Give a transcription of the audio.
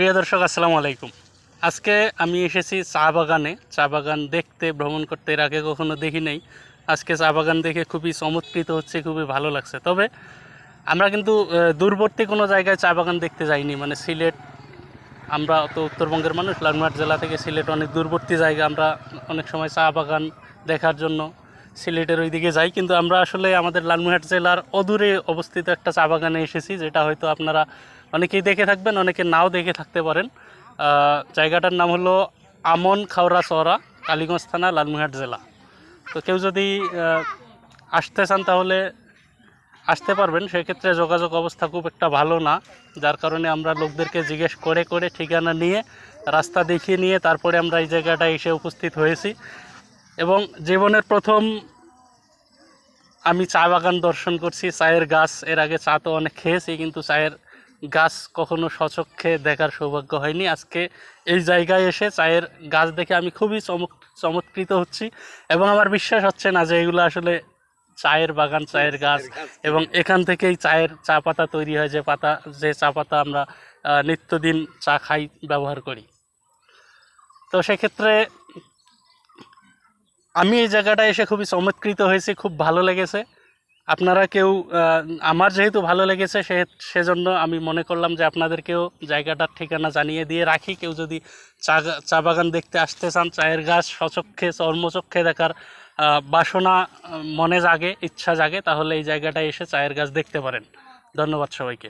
প্রিয় দর্শক, আসসালামু আলাইকুম। আজকে আমি এসেছি চা বাগানে। চা বাগান দেখতে, ভ্রমণ করতে এর আগে কখনো দেখি নাই। আজকে চা বাগান দেখে খুবই চমৎকৃত হচ্ছে, খুবই ভালো লাগছে। তবে আমরা কিন্তু দূরবর্তী কোনো জায়গায় চা বাগান দেখতে যাইনি। মানে সিলেট, আমরা তো উত্তরবঙ্গের মানুষ লালমাট জেলা থেকে সিলেট অনেক দূরবর্তী জায়গা। আমরা অনেক সময় চা বাগান দেখার জন্য সিলেটের ওই দিকে যাই, কিন্তু আমরা আসলে আমাদের লালমোহাট জেলার অদূরে অবস্থিত একটা চা বাগানে এসেছি, যেটা হয়তো আপনারা অনেকেই দেখে থাকবেন, অনেকে নাও দেখে থাকতে পারেন। জায়গাটার নাম হলো আমন খাওড়া চওড়া কালীগঞ্জ থানা লালমোহাট জেলা। তো কেউ যদি আসতে চান তাহলে আসতে পারবেন, সেক্ষেত্রে যোগাযোগ অবস্থা খুব একটা ভালো না, যার কারণে আমরা লোকদেরকে জিজ্ঞেস করে করে ঠিকানা নিয়ে, রাস্তা দেখিয়ে নিয়ে তারপরে আমরা এই জায়গাটায় এসে উপস্থিত হয়েছি। এবং জীবনের প্রথম আমি চা বাগান দর্শন করছি চায়ের গাছ এর আগে চা তো অনেক খেয়েছি কিন্তু চায়ের গাছ কখনো সচক্ষে দেখার সৌভাগ্য হয়নি। আজকে এই জায়গায় এসে চায়ের গাছ দেখে আমি খুবই চমক চমৎকৃত হচ্ছি এবং আমার বিশ্বাস হচ্ছে না যে এগুলো আসলে চায়ের বাগান চায়ের গাছ এবং এখান থেকেই চায়ের চা পাতা তৈরি হয় যে পাতা যে চা পাতা আমরা নিত্যদিন চা খাই ব্যবহার করি। তো সেক্ষেত্রে আমি এই জায়গাটায় এসে খুবই চমৎকৃত হয়েছি, খুব ভালো লেগেছে। আপনারা কেউ আমার যেহেতু ভালো লেগেছে, সে সেজন্য আমি মনে করলাম যে আপনাদেরকেও জায়গাটার ঠিকানা জানিয়ে দিয়ে রাখি। কেউ যদি চা চা বাগান দেখতে আসতে চান, চায়ের গাছ, সচক্ষে, চর্মচক্ষে দেখার বাসনা মনে জাগে, ইচ্ছা জাগে, তাহলে এই জায়গাটায় এসে চায়ের গাছ দেখতে পারেন। ধন্যবাদ সবাইকে।